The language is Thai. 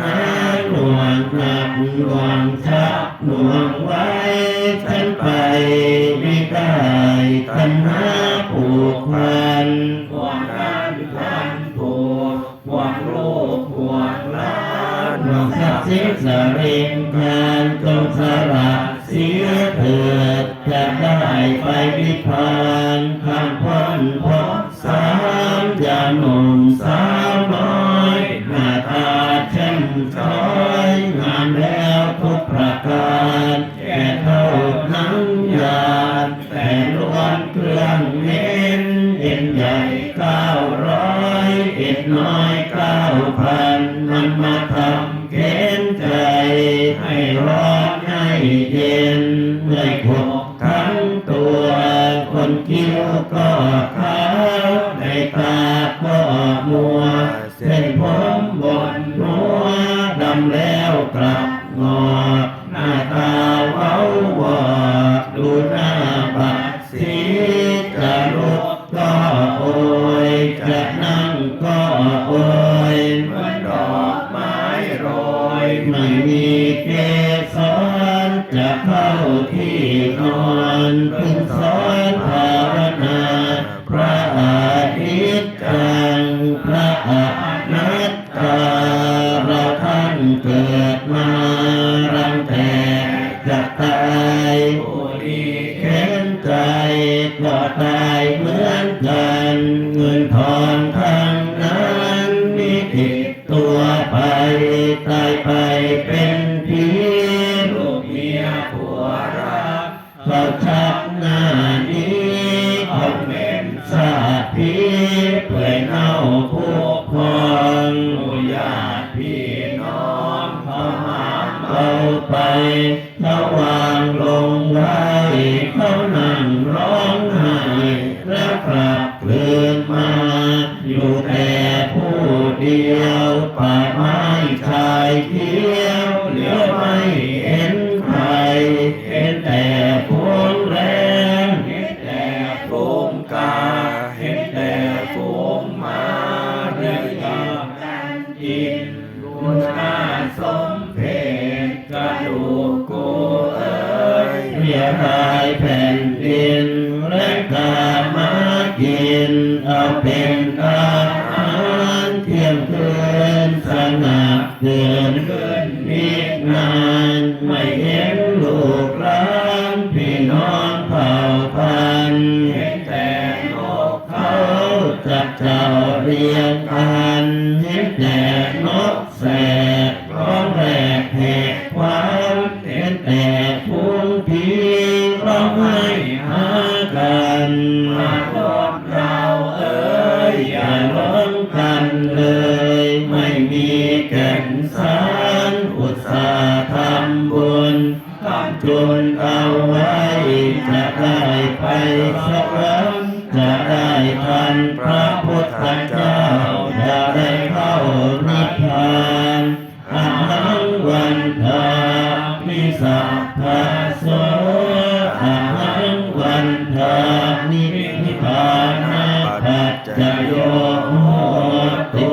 นะหน่วงหนักหน่วงชักหน่วงไว้ฉันไปไม่ได้ทันหาผูกพันห่วงกันพันผูกห่วงโลกห่วงหลานหนอกจากเสียสริงแทนจงสละเสียเถิดจะได้ไปนิพพานข้ามพ้น น้อยเก้าพันมันมาทำเข็นใจ ให้ร้อนให้เย็นเมื่อยขบทั้งตัว คนคิ้วก็ขาวในตาก็มัว เส้นผมบนหัวดำแล้วกลับ เกสรจะเข้าที่นอนพึงสอนภาวนาพระอาทิตย์จังพระอานัตตาเราท่านเกิดมารังแต่จะตายผู้ดีเข็นใจก็ตายเหมือนกันเงินทองทั้งนั้นมีติดตัวไปตา พีเปื่อยเน่าพุพองผู้ญาติพี่น้องเขาหามเอาไปเขาวางลงไว้เขานั่งร้องไห้แล้วกลับเลือนมา อยู่แต่ผู้เดียวป่าไม้ กันกินบุญนาสมเพกกระดูกกูเอ๋ยเรียหายแผ่นดินและกามากินเอาเป็นอาหารเที่ยงคืนสนับเดินขึ้นนิดนานไม่เห็น เจ้าเรียงกันเห็นแต่นกแสกร้องแรกแหกความเห็นแต่พวงพีร้องไห้หากันมาพบเราเอ้ยอย่าย่าร้องกันเลย ไม่มีแก่นสารอุตสาห์ทำบุญทำจนอา นิพพานะปัจจโยโหตุ